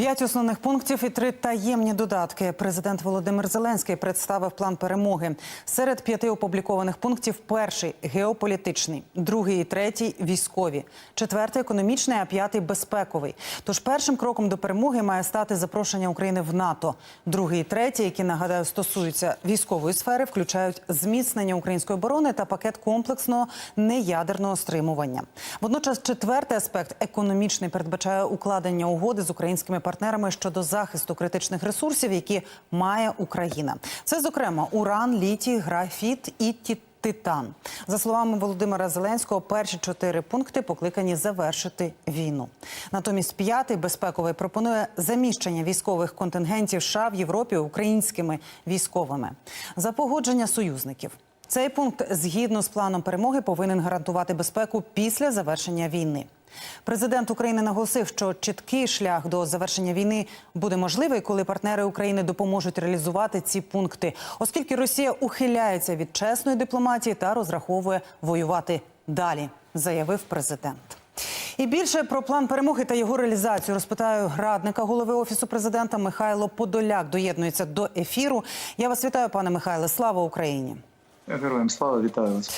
П'ять основних пунктів і три таємні додатки. Президент Володимир Зеленський представив план перемоги. Серед п'яти опублікованих пунктів перший геополітичний, другий і третій військові, четвертий економічний, а п'ятий безпековий. Тож першим кроком до перемоги має стати запрошення України в НАТО. Другий і третій, які нагадаю стосуються військової сфери, включають зміцнення української оборони та пакет комплексного неядерного стримування. Водночас, четвертий аспект економічний передбачає укладення угоди з українськими партнерами щодо захисту критичних ресурсів, які має Україна. Це зокрема уран, літій, графіт і ті- Титан за словами Володимира Зеленського, перші чотири пункти покликані завершити війну. Натомість п'ятий безпековий пропонує заміщення військових контингентів США в Європі українськими військовими за погодження союзників. Цей пункт, згідно з планом перемоги, повинен гарантувати безпеку після завершення війни. Президент України наголосив, що чіткий шлях до завершення війни буде можливий, коли партнери України допоможуть реалізувати ці пункти, оскільки Росія ухиляється від чесної дипломатії та розраховує воювати далі, заявив президент. І більше про план перемоги та його реалізацію розпитаю радника голови офісу президента Михайло Подоляк. Доєднується до ефіру. Я вас вітаю, пане Михайле. Слава Україні. Героям слава вітаю вас.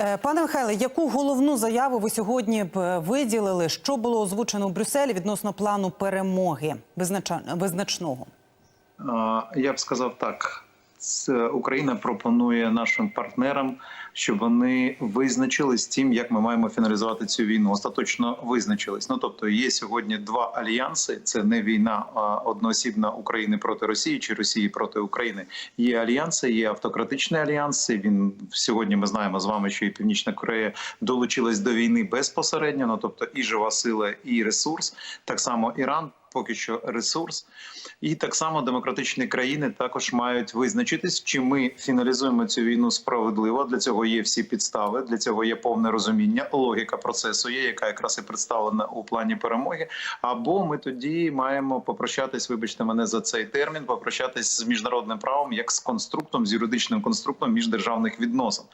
Е, Пане Михайле, яку головну заяву ви сьогодні б е, виділили? Що було озвучено у Брюсселі відносно плану перемоги визначного? Я б сказав так: Україна пропонує нашим партнерам, щоб вони визначились тим, як ми маємо фіналізувати цю війну. Остаточно визначились. Ну тобто, є сьогодні два альянси. Це не війна а одноосібна України проти Росії чи Росії проти України. Є альянси, є автократичний альянс. Він сьогодні ми знаємо з вами, що і Північна Корея долучилась до війни безпосередньо. Ну тобто, і жива сила, і ресурс. Так само Іран. Поки що ресурс, і так само демократичні країни також мають визначитись, чи ми фіналізуємо цю війну справедливо. Для цього є всі підстави, для цього є повне розуміння. Логіка процесу є, яка якраз і представлена у плані перемоги. Або ми тоді маємо попрощатись, вибачте мене за цей термін, попрощатись з міжнародним правом як з конструктом, з юридичним конструктом міждержавних відносин.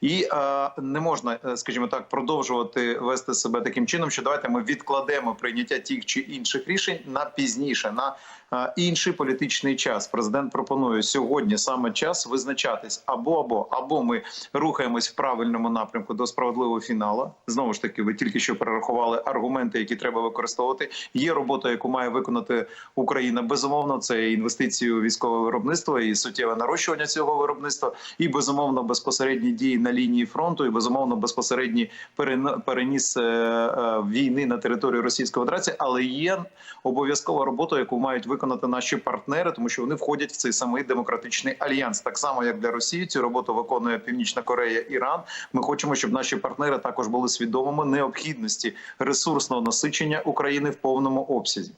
І е, не можна, е, скажімо так, продовжувати вести себе таким чином, що давайте ми відкладемо прийняття тих чи інших рішень на пізніше, на е, інший політичний час. Президент пропонує сьогодні саме час визначатись або або або ми рухаємось в правильному напрямку до справедливого фіналу. Знову ж таки, ви тільки що перерахували аргументи, які треба використовувати. Є робота, яку має виконати Україна. Безумовно, це інвестиції у військове виробництво, і суттєве нарощування цього виробництва, і безумовно безпосередні дії на лінії фронту, і безумовно безпосередні перен- переніс е, е, війни на територію Російської Федерації, але є обов'язкова робота, яку мають виконати наші партнери, тому що вони входять в цей самий демократичний альянс. Так само як для Росії цю роботу виконує Північна Корея, Іран. Ми хочемо, щоб наші партнери також були свідомими необхідності ресурсного насичення України в повному обсязі.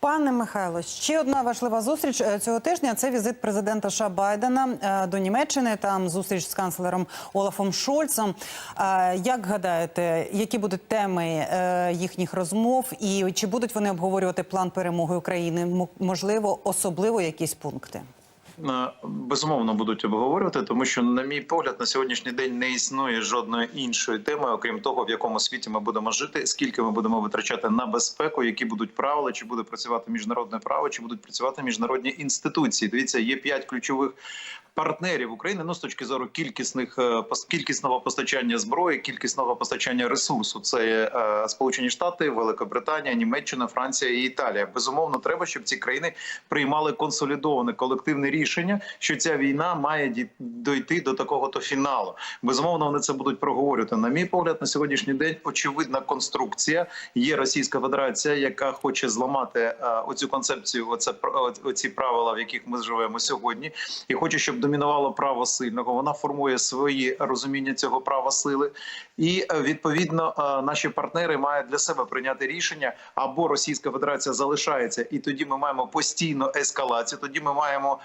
Пане Михайло, ще одна важлива зустріч е, цього тижня. Це візит президента США Байдена е, до Німеччини. Там зустріч з канцлером Олафом Шольцем. Е, Як гадаєте, які будуть теми їхніх розмов, і чи будуть вони обговорювати план перемоги України? Можливо, особливо якісь пункти? Безумовно будуть обговорювати, тому що, на мій погляд, на сьогоднішній день не існує жодної іншої теми, окрім того, в якому світі ми будемо жити, скільки ми будемо витрачати на безпеку, які будуть правила, чи буде працювати міжнародне право, чи будуть працювати міжнародні інституції. Дивіться, є п'ять ключових. Партнерів України ну з точки зору кількісних е, кількісного постачання зброї, кількісного постачання ресурсу. Це е, Сполучені Штати, Великобританія, Німеччина, Франція і Італія. Безумовно, треба, щоб ці країни приймали консолідоване колективне рішення, що ця війна має ді- дойти до такого то фіналу. Безумовно, вони це будуть проговорювати. На мій погляд, на сьогоднішній день очевидна конструкція. Є Російська Федерація, яка хоче зламати е, оцю концепцію, оце оці правила, в яких ми живемо сьогодні, і хоче, щоб домінувало право сильного. Вона формує свої розуміння цього права сили, і е, відповідно е, наші партнери мають для себе прийняти рішення або Російська Федерація залишається, і тоді ми маємо постійну ескалацію. Тоді ми маємо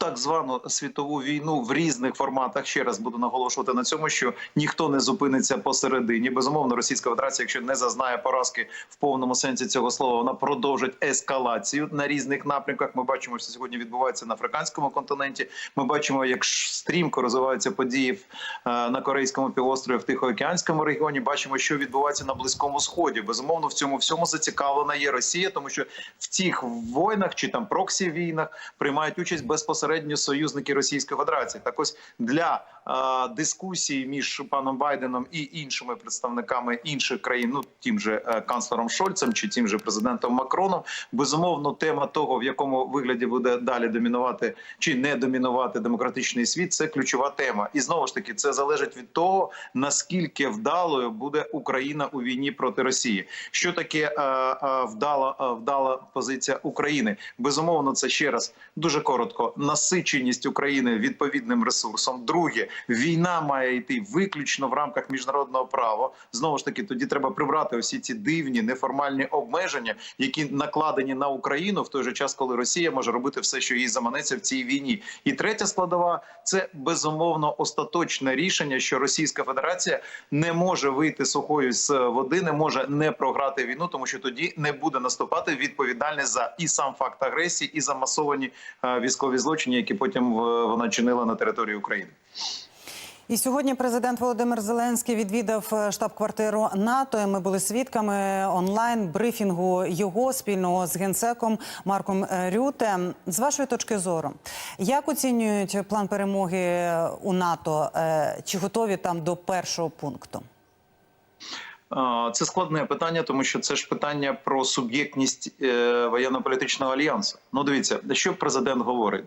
так звану світову війну в різних форматах. Ще раз буду наголошувати на цьому, що ніхто не зупиниться посередині. Безумовно, Російська Федерація, якщо не зазнає поразки в повному сенсі цього слова, вона продовжить ескалацію на різних напрямках. Ми бачимо, що сьогодні відбувається на африканському континенті. Ми бачимо, як стрімко розвиваються події е, на корейському півострові в Тихоокеанському регіоні. Бачимо, що відбувається на близькому сході. Безумовно, в цьому всьому зацікавлена є Росія, тому що в цих воїнах чи там проксі війнах приймають участь безпосередньо союзники Російської Федерації. Так ось для е, дискусії між паном Байденом і іншими представниками інших країн, ну тим же е, канцлером Шольцем чи тим же президентом Макроном, безумовно, тема того, в якому вигляді буде далі домінувати чи не домінувати демократичний світ, це ключова тема. І знову ж таки, це залежить від того, наскільки вдалою буде Україна у війні проти Росії. Що таке е, е, вдала, е, вдала позиція України? Безумовно, це ще раз дуже коротко. Насиченість України відповідним ресурсом. Друге, війна має йти виключно в рамках міжнародного права. Знову ж таки, тоді треба прибрати усі ці дивні неформальні обмеження, які накладені на Україну в той же час, коли Росія може робити все, що їй заманеться в цій війні. І третя складова це безумовно остаточне рішення, що Російська Федерація не може вийти сухою з води, не може не програти війну, тому що тоді не буде наступати відповідальність за і сам факт агресії, і за масовані е, військові злочини, які потім е, вона чинила на території України. І сьогодні президент Володимир Зеленський відвідав е, штаб-квартиру НАТО. І Ми були свідками онлайн брифінгу його спільного з генсеком Марком е, Рюте. З вашої точки зору, як оцінюють план перемоги у НАТО? Чи готові там до першого пункту? Це складне питання, тому що це ж питання про суб'єктність е, воєнно-політичного альянсу. Ну, дивіться, що президент говорить.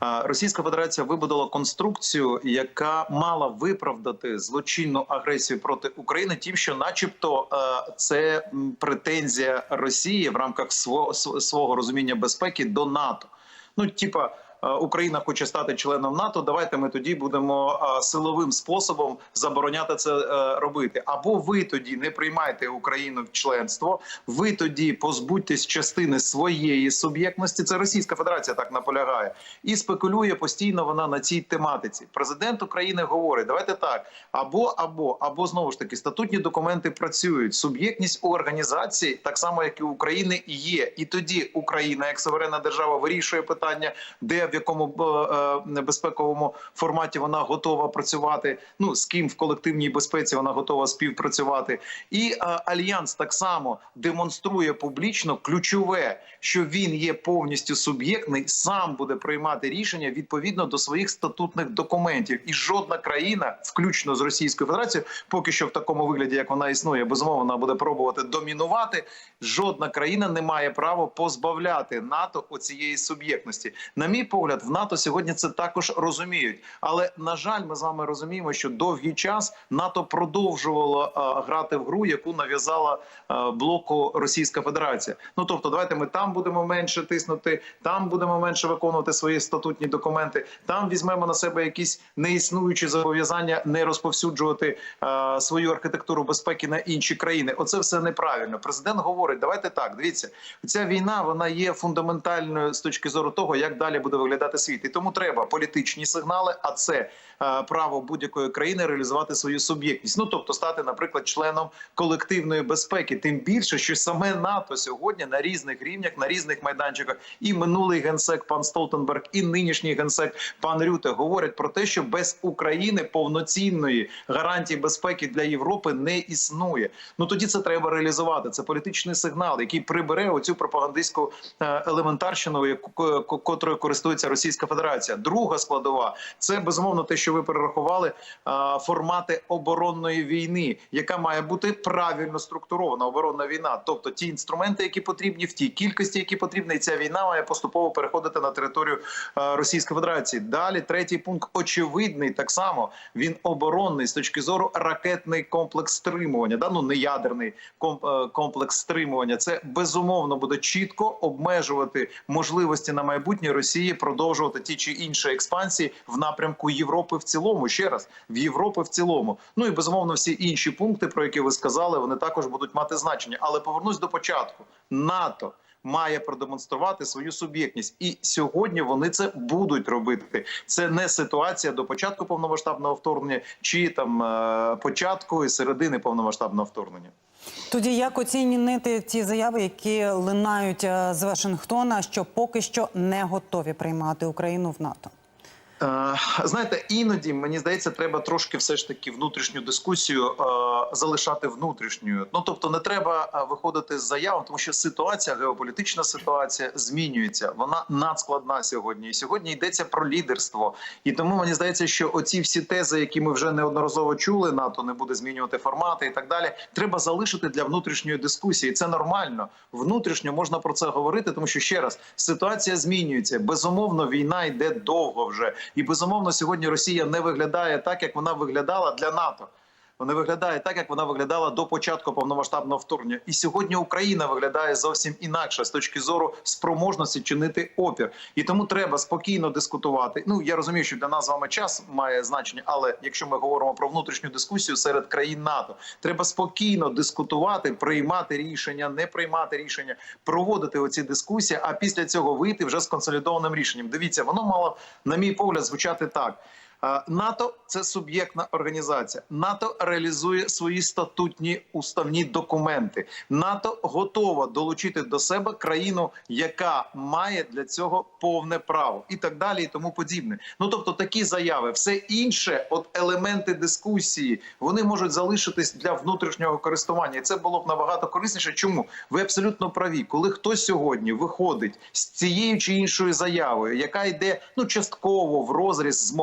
Російська Федерація вибудувала конструкцію, яка мала виправдати злочинну агресію проти України, тим, що, начебто, е, це претензія Росії в рамках свого, свого розуміння безпеки до НАТО. Ну, типа. Е, Україна хоче стати членом НАТО. Давайте ми тоді будемо е, силовим способом забороняти це е, робити. Або ви тоді не приймайте Україну в членство, ви тоді позбудьтесь частини своєї суб'єктності. Це Російська Федерація так наполягає і спекулює постійно. Вона на цій тематиці. Президент України говорить: давайте так, або або або знову ж таки статутні документи працюють. Суб'єктність у організації, так само як і України, є. І тоді Україна, як суверенна держава, вирішує питання, де в якому е, безпековому форматі вона готова працювати. Ну з ким в колективній безпеці вона готова співпрацювати. І е, альянс так само демонструє публічно ключове, що він є повністю суб'єктний, сам буде приймати рішення відповідно до своїх статутних документів. І жодна країна, включно з Російською Федерацією, поки що в такому вигляді, як вона існує, безумовно вона буде пробувати домінувати. Жодна країна не має права позбавляти НАТО оцієї суб'єктності. На мій погляд, в НАТО сьогодні це також розуміють. Але на жаль, ми з вами розуміємо, що довгий час НАТО продовжувало е, грати в гру, яку нав'язала блоку Російська Федерація. Ну тобто, давайте ми там будемо менше тиснути, там будемо менше виконувати свої статутні документи. Там візьмемо на себе якісь неіснуючі зобов'язання не розповсюджувати е, свою архітектуру безпеки на інші країни. Оце все неправильно. Президент говорить: давайте так. Дивіться, ця війна вона є фундаментальною з точки зору того, як далі буде виглядати світ, і тому треба політичні сигнали. А це е, право будь-якої країни реалізувати свою суб'єктність. Ну тобто стати, наприклад, членом колективної безпеки. Тим більше, що саме НАТО сьогодні на різних рівнях, на різних майданчиках, і минулий генсек пан Столтенберг, і нинішній генсек пан Рюте говорять про те, що без України повноцінної гарантії безпеки для Європи не існує. Ну тоді це треба реалізувати. Це політичний сигнал, який прибере оцю пропагандистську е, елементарщину, котрою користується Російська Федерація. Друга складова це безумовно те, що ви перерахували е, формати оборонної війни, яка має бути правильно структурована оборонна війна, тобто ті інструменти, які потрібні, в тій кількості, які потрібні, і ця війна має поступово переходити на територію е, Російської Федерації. Далі третій пункт очевидний, так само він оборонний з точки зору ракетний комплекс стримування, да ну не ядерний е, комплекс стримування. Це безумовно буде чітко обмежувати можливості на майбутнє Росії продовжувати ті чи інші експансії в напрямку Європи в цілому. Ще раз в Європи в цілому. Ну і безумовно всі інші пункти, про які ви сказали, вони також будуть мати значення. Але повернусь до початку НАТО. Має продемонструвати свою суб'єктність, і сьогодні вони це будуть робити. Це не ситуація до початку повномасштабного вторгнення чи там е, початку і середини повномасштабного вторгнення. Тоді як оцінити ті заяви, які линають е, з Вашингтона, що поки що не готові приймати Україну в НАТО? Е, Знаєте, іноді мені здається, треба трошки все ж таки внутрішню дискусію е, залишати внутрішньою. Ну тобто, не треба е, виходити з заявами, тому що ситуація, геополітична ситуація змінюється. Вона надскладна сьогодні. І сьогодні йдеться про лідерство. І тому мені здається, що оці всі тези, які ми вже неодноразово чули, НАТО не буде змінювати формати і так далі. Треба залишити для внутрішньої дискусії. Це нормально. Внутрішньо можна про це говорити, тому що ще раз ситуація змінюється. Безумовно, війна йде довго вже. І безумовно, сьогодні Росія не виглядає так, як вона виглядала для НАТО. Вона виглядає так, як вона виглядала до початку повномасштабного вторгнення. І сьогодні Україна виглядає зовсім інакше з точки зору спроможності чинити опір. І тому треба спокійно дискутувати. Ну я розумію, що для нас з вами час має значення, але якщо ми говоримо про внутрішню дискусію серед країн НАТО, треба спокійно дискутувати, приймати рішення, не приймати рішення, проводити оці дискусії. А після цього вийти вже з консолідованим рішенням. Дивіться, воно мало, на мій погляд, звучати так. НАТО це суб'єктна організація. НАТО реалізує свої статутні уставні документи. НАТО готова долучити до себе країну, яка має для цього повне право, і так далі, і тому подібне. Ну тобто, такі заяви, все інше, от елементи дискусії, вони можуть залишитись для внутрішнього користування. І це було б набагато корисніше. Чому ви абсолютно праві, коли хтось сьогодні виходить з цією чи іншою заявою, яка йде ну частково в розріз з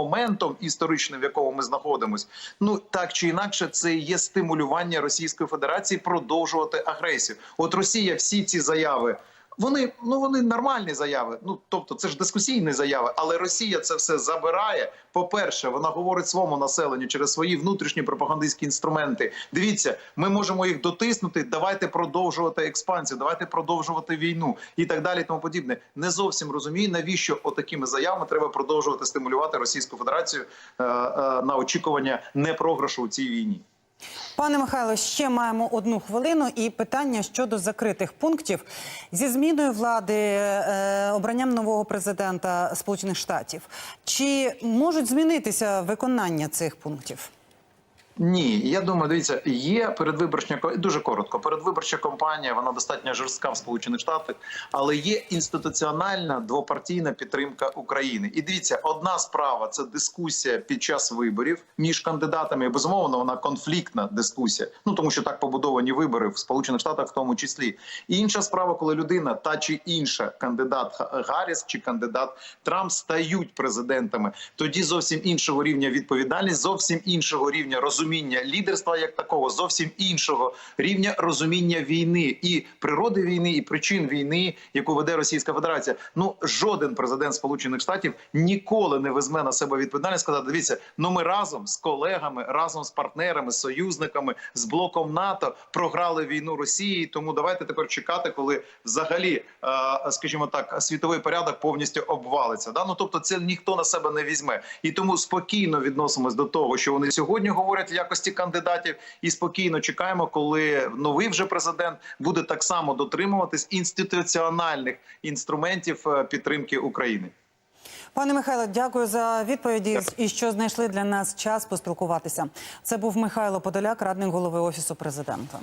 моментом історичним, в якому ми знаходимося, ну так чи інакше, це є стимулювання Російської Федерації продовжувати агресію. От Росія всі ці заяви. Вони ну вони нормальні заяви. Ну тобто, це ж дискусійні заяви, але Росія це все забирає. По-перше, вона говорить своєму населенню через свої внутрішні пропагандистські інструменти. Дивіться, ми можемо їх дотиснути. Давайте продовжувати експансію, давайте продовжувати війну і так далі. Тому подібне. Не зовсім розумію, навіщо отакими заявами треба продовжувати стимулювати Російську Федерацію е, е, на очікування непрограшу у цій війні. Пане Михайло, ще маємо одну хвилину і питання щодо закритих пунктів зі зміною влади, е, обранням нового президента Сполучених Штатів. Чи можуть змінитися виконання цих пунктів? Ні, я думаю, дивіться, є передвиборча ко- дуже коротко. Передвиборча кампанія, вона достатньо жорстка в Сполучених Штатах, але є інституціональна двопартійна підтримка України. І дивіться, одна справа це дискусія під час виборів між кандидатами. Безумовно, вона конфліктна дискусія. Ну тому що так побудовані вибори в Сполучених Штатах, в тому числі. І інша справа, коли людина та чи інша кандидат Га- Гарріс чи кандидат Трамп стають президентами, тоді зовсім іншого рівня відповідальність, зовсім іншого рівня розуміння лідерства як такого, зовсім іншого рівня розуміння війни і природи війни, і причин війни, яку веде Російська Федерація. Ну жоден президент Сполучених Штатів ніколи не візьме на себе відповідальність. Сказати, дивіться, ну ми разом з колегами, разом з партнерами, з союзниками, з блоком НАТО програли війну Росії. Тому давайте тепер чекати, коли взагалі, е, скажімо так, світовий порядок повністю обвалиться. Да? Ну тобто, це ніхто на себе не візьме, і тому спокійно відносимось до того, що вони сьогодні говорять якості кандидатів, і спокійно чекаємо, коли новий вже президент буде так само дотримуватись інституціональних інструментів е, підтримки України. Пане Михайло, дякую за відповіді і що знайшли для нас час поспілкуватися. Це був Михайло Подоляк, радник голови офісу президента.